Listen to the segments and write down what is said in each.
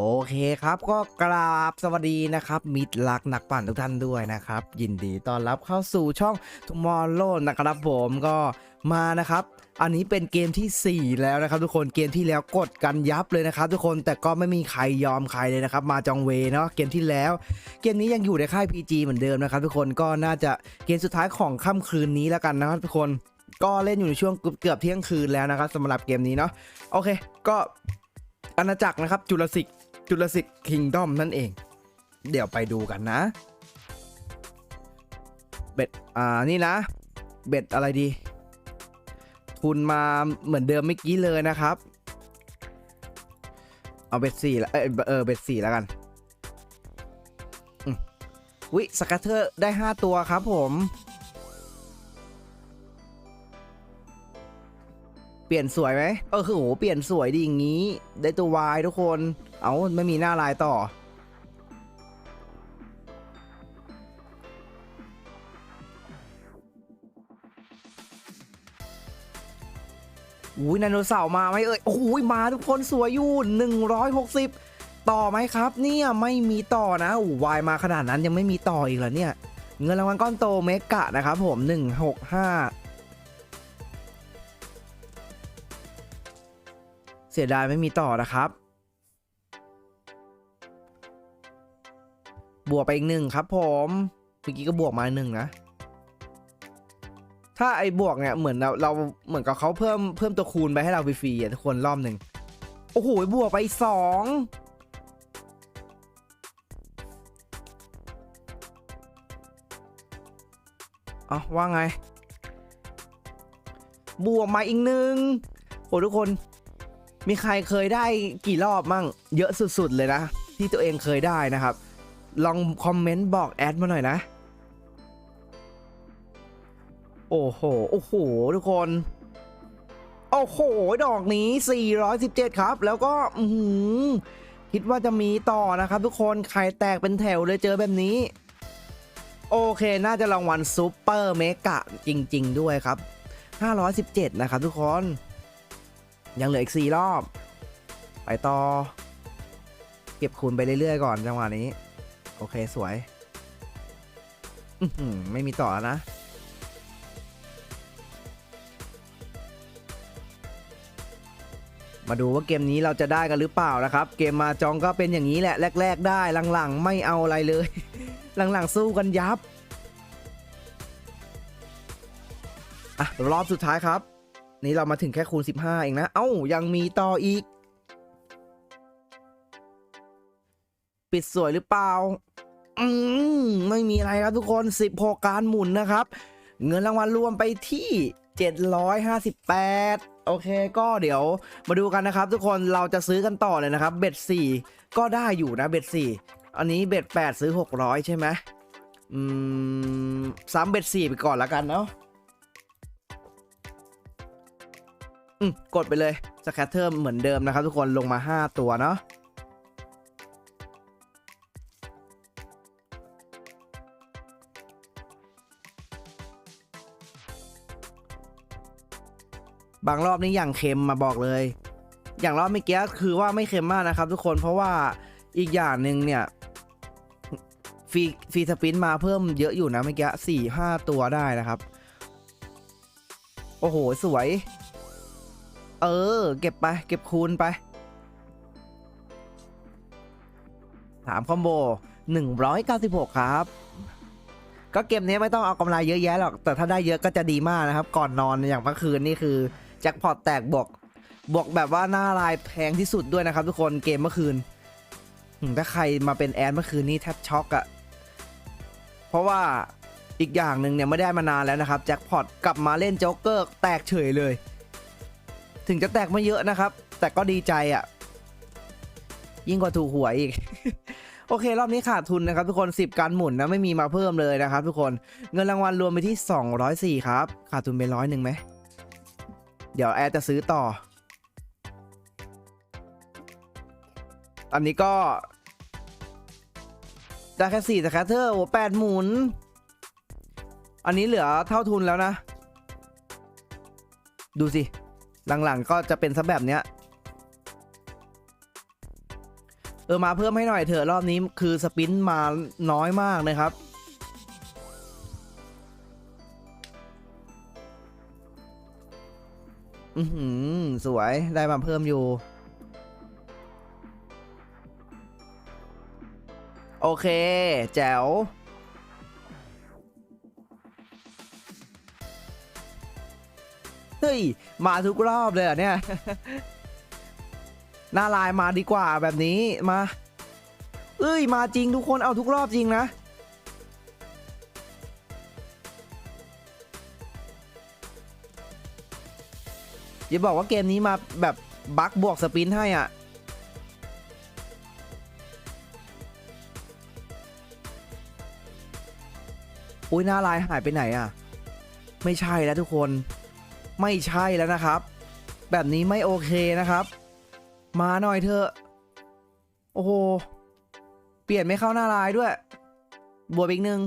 โอเคครับก็กราบสวัสดีนะครับมิตรรักนักปั่นทุกท่านด้วยนะครับ ยินดีต้อนรับเข้าสู่ช่อง Tomorrow นะครับผมก็มานะครับ อันนี้เป็นเกมทีสี่ 4 แล้วนะครับ ทุกคนเกมที่แล้วกดกันยับเลยนะครับ ทุกคนแต่ก็ไม่มีใครยอมใครเลยนะครับ มาจองเวเนาะเกมที่แล้ว เกมนี้ยังอยู่ในค่าย PG เหมือนเดิมนะครับ ทุกคนก็น่าจะเกมสุดท้ายของค่ำคืนนี้แล้วกันนะครับทุกคนก็เล่นอยู่ในช่วงเกือบเที่ยงคืนแล้วนะครับสำหรับเกมนี้เนาะโอเค ก็อาณาจักรนะครับจุลศิษย์ จุลศิษย์คิงดอมนั่นเอง เดี๋ยวไปดูกันนะเบ็ดอ่านี่นะ เบ็ดอะไรดี ทุนมาเหมือนเดิมเมื่อกี้เลยนะครับ เอาเบ็ดสี่ละเออเออเบ็ดสี่แล้วกันวิสกัตเตอร์ได้ 5 ตัวครับผม เปลี่ยนสวยไหมเออคือโหเปลี่ยนสวยดีอย่างนี้ ได้ตัววายทุกคน เอาไม่มีหน้าลายต่อ อุ้ยไดโนเสาร์มาไหมเอ่ยโอ้ยมาทุกคนสวยอยู่160 ต่อไหมครับ เนี่ยไม่มีต่อนะอู้วายมาขนาดนั้นยังไม่มีต่ออีกเหรอเนี่ย เงินรางวัลก้อนโตเมกะนะครับผม 165 สียดายไม่มีต่อนะครับ บวกไปอีกหนึ่งครับผมเมื่อกี้ก็บวกมาหนึ่งนะ ถ้าไอ้บวกเนี่ยเหมือนเราเราเหมือนกับเขาเพิ่มเพิ่มตัวคูณไปให้เราฟรีๆอะทุกคนรอบหนึ่งโอ้โหบวกไปสองเอาว่าไง บวกมาอีกหนึ่งโหทุกคน มีใครเคยได้กี่รอบมั่งเยอะสุดๆเลยนะ ที่ตัวเองเคยได้นะครับ ลองคอมเมนต์บอกแอดมาหน่อยนะ โอ้โห โอ้โห ทุกคน โอ้โห ดอกนี้ 417 ครับ แล้วก็หือคิดว่าจะมีต่อนะครับทุกคนใครแตกเป็นแถวเลยเจอแบบนี้ โอเค น่าจะรางวัลซูเปอร์เมกะจริง ๆ ด้วยครับ 517 นะครับทุกคน ยังเหลืออีก4รอบ ไปต่อ เก็บคูณไปเรื่อยๆก่อนจังหวะนี้ โอเคสวยไม่มีต่อแล้วนะ มาดูว่าเกมนี้เราจะได้กันหรือเปล่านะครับ เกมมาจองก็เป็นอย่างนี้แหละ แรก ๆ ได้หลังๆ ไม่เอาอะไรเลย หลังๆ สู้กันยับอะรอบสุดท้ายครับ นี่เรามาถึงแค่คูณ 15 เองนะ เอ้า ยังมีต่ออีก ปิดสวยหรือเปล่า อืม ไม่มีอะไรครับทุกคน 16 การหมุนนะครับ เงินรางวัลรวมไปที่ 758 โอเค ก็เดี๋ยวมาดูกันนะครับ ทุกคน เราจะซื้อกันต่อเลยนะครับ เบ็ด4 ก็ได้อยู่นะ เบ็ด4 อันนี้เบ็ด8 ซื้อ 600 ใช่ไหมอืมซ้ำเบ็ด4ไปก่อนแล้วกันเนาะ กดไปเลยสแคตเตอร์เหมือนเดิมนะครับทุกคนลงมา 5 ตัวเนาะบางรอบนี่อย่างเค็มมาบอกเลย อย่างรอบเมื่อกี้คือว่าไม่เค็มมากนะครับ ทุกคนเพราะว่าอีกอย่างหนึ่งเนี่ยฟรีฟรีสปินมาเพิ่มเยอะอยู่นะเมื่อกี้สี่ห้าตัวได้นะครับ โอ้โห สวย เออ เก็บไป เก็บคูณไปถามคอมโบ196ครับ ก็เกมนี้ไม่ต้องเอากำไรเยอะแยะหรอก แต่ถ้าได้เยอะก็จะดีมากนะครับ ก่อนนอนอย่างเมื่อคืนนี่คือแจ็คพอตแตกบวกบวกแบบว่าหน้าลายแพงที่สุดด้วยนะครับ ทุกคนเกมเมื่อคืนถ้าใครมาเป็นแอดเมื่อคืนนี้แทบช็อกอะเพราะว่าอีกอย่างหนึ่งเนี่ยไม่ได้มานานแล้วนะครับแจ็คพอตกลับมาเล่นโจ๊กเกอร์แตกเฉยเลย ถึงจะแตกไม่เยอะนะครับ แต่ก็ดีใจอะยิ่งกว่าถูกหวยอีก โอเค รอบนี้ขาดทุนนะครับ ทุกคน 10 การหมุนนะไม่มีมาเพิ่มเลยนะครับ ทุกคนเงินรางวัลรวมไปที่ 204 ครับ ขาดทุนไปร้อยหนึ่งไหมเดี๋ยวแอร์จะซื้อต่อ อันนี้ก็ได้แค่สี่แต่แคทเทอร์โอ้แปดหมุน อันนี้เหลือเท่าทุนแล้วนะ ดูสิ หลังๆก็จะเป็นซะแบบเนี้ยเออมาเพิ่มให้หน่อยเถอะรอบนี้คือสปินมาน้อยมากนะครับ อือหือสวยได้มาเพิ่มอยู่ โอเค แจ๋ว เฮ้ย มาทุกรอบเลยเหรอเนี่ย หน้าลายมาดีกว่าแบบนี้มา เอ้ย มาจริงทุกคนเอาทุกรอบจริงนะ อย่าบอกว่าเกมนี้มาแบบบักบวกสปินให้อะอุ้ยหน้าลายหายไปไหนอะ ไม่ใช่แล้วทุกคน ไม่ใช่แล้วนะครับ แบบนี้ไม่โอเคนะครับ มาหน่อยเถอะ โอ้โห เปลี่ยนไม่เข้าหน้าลายด้วย บวกอีกหนึ่ง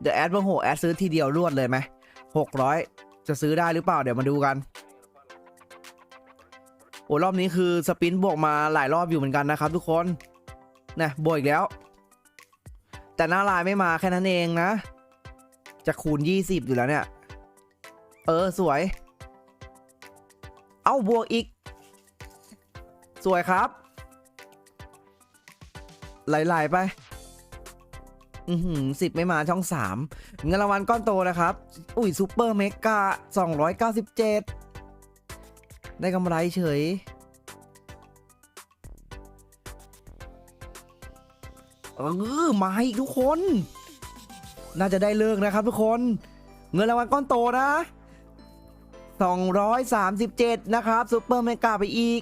เดี๋ยวแอดบ้างโหแอดซื้อทีเดียวรวดเลยไหมหกร้อยจะซื้อได้หรือเปล่าเดี๋ยวมาดูกัน อ้รอบนี้คือสปินบวกมาหลายรอบอยู่เหมือนกันนะครับ ทุกคนนะบวกอีกแล้ว แต่หน้าลายไม่มาแค่นั้นเองนะ จะคูณ 20 อยู่แล้วเนี่ย เออสวย เอาบวกอีก สวยครับไหลๆไป อือหือสิบไม่มาช่องสามเงินรางวัลก้อนโตนะครับ อุ้ยซูเปอร์เมกา297 ได้กำไรเฉย เออ มาอีกทุกคน น่าจะได้เลิกนะครับทุกคน เงินรางวัลก้อนโตนะ 237 นะครับซูเปอร์เมกาไปอีก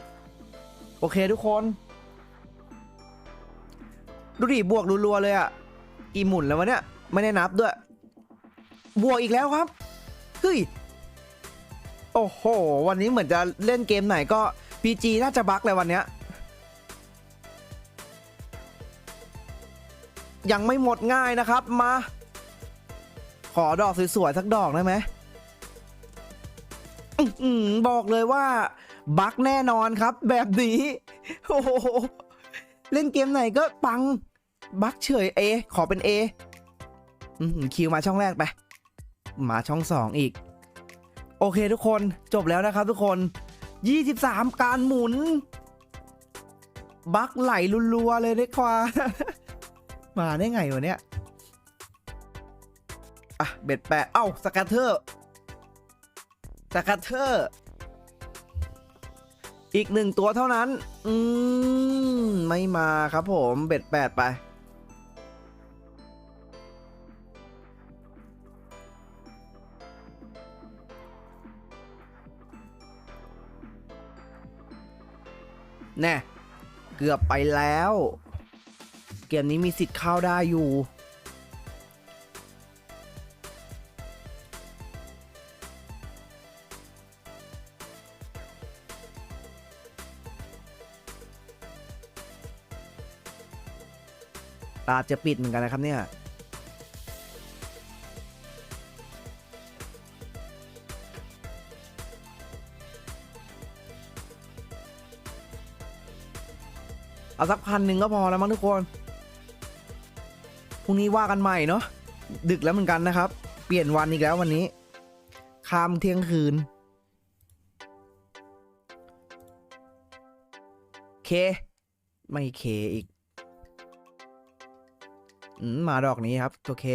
โอเคทุกคน ดูดิบวกรัวๆเลยอะกี่หมุนแล้ววะเนี่ย ไม่ได้นับด้วย บวกอีกแล้วครับ เฮ้ย โอ้โห วันนี้เหมือนจะเล่นเกมไหนก็ PG น่าจะบั๊กเลยวันเนี้ยยังไม่หมดง่ายนะครับมา ขอดอกสวยๆสักดอกได้ไหมอื้อบอกเลยว่า บั๊กแน่นอนครับ แบบนี้โอ้โหเล่นเกมไหนก็ปัง บั๊กเฉย A ขอเป็น A อือหือคิวมาช่องแรกไป มาช่องสองอีก โอเคทุกคนจบแล้วนะครับทุกคน 23 การหมุน บักไหลรัวๆเลยเด็กความาได้ไงวะเนี่ย อะ เบ็ดแปะเอ้าสกัตเทอร์สกัตเทอร์อีกหนึ่งตัวเท่านั้น อืม ไม่มาครับผม เบ็ดแปดไป แน่เกือบไปแล้ว เกมนี้มีสิทธิ์เข้าได้อยู่อาจะปิดเหมือนกันนะครับเนี่ย เอาสักพันหนึ่งก็พอแล้วมั้งทุกคน พรุ่งนี้ว่ากันใหม่เนาะ ดึกแล้วเหมือนกันนะครับ เปลี่ยนวันอีกแล้ววันนี้ข้ามเที่ยงคืน เค ไม่เคอีกอมมาดอกนี้ครับ ตัวเค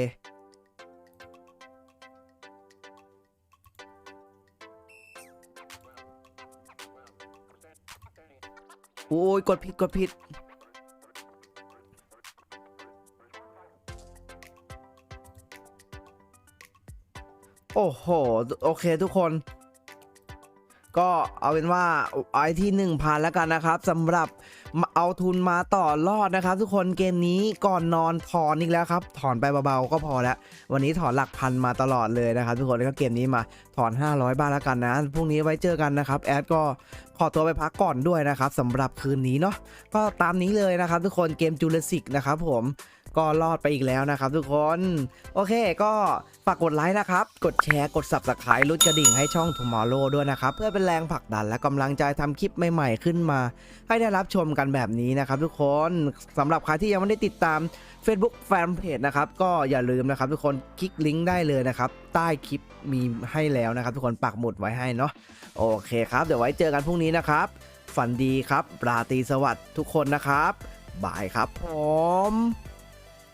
อ้ยกดผิดกดผิดโอ้โห โอเคทุกคน ก็เอาเป็นว่าไอ้ที่ 1,000 แล้วกันนะครับสำหรับเอาทุนมาต่อรอดนะครับ ทุกคนเกมนี้ก่อนนอนถอนอีกแล้วครับ ถอนไปเบาๆก็พอแล้ว วันนี้ถอนหลักพันมาตลอดเลยนะครับ ทุกคนแล้วก็เกมนี้มาถอน 500บาทแล้วกันนะพรุ่งนี้ไว้เจอกันนะครับ แอดก็ขอตัวไปพักก่อนด้วยนะครับสำหรับคืนนี้เนาะก็ตามนี้เลยนะครับ ทุกคนเกมจูเลสิกนะครับผม ก็รอดไปอีกแล้วนะครับทุกคน โอเคก็ฝากกดไลค์นะครับ กดแชร์กด Subscribe รุดกระดิ่งให้ช่อง Tomorrow ด้วยนะครับ เพื่อเป็นแรงผลักดันและกำลังใจทำคลิปใหม่ๆขึ้นมา ให้ได้รับชมกันแบบนี้นะครับทุกคนสำหรับใครที่ยังไม่ได้ติดตาม Facebook Fanpage นะครับก็อย่าลืมนะครับทุกคนคลิกลิงก์ได้เลยนะครับ ใต้คลิปมีให้แล้วนะครับ ทุกคนปักหมุดไว้ให้เนาะโอเคครับ เดี๋ยวไว้เจอกันพรุ่งนี้นะครับ ฝันดีครับราตรีสวัสดิ์ทุกคนนะครับบายครับผม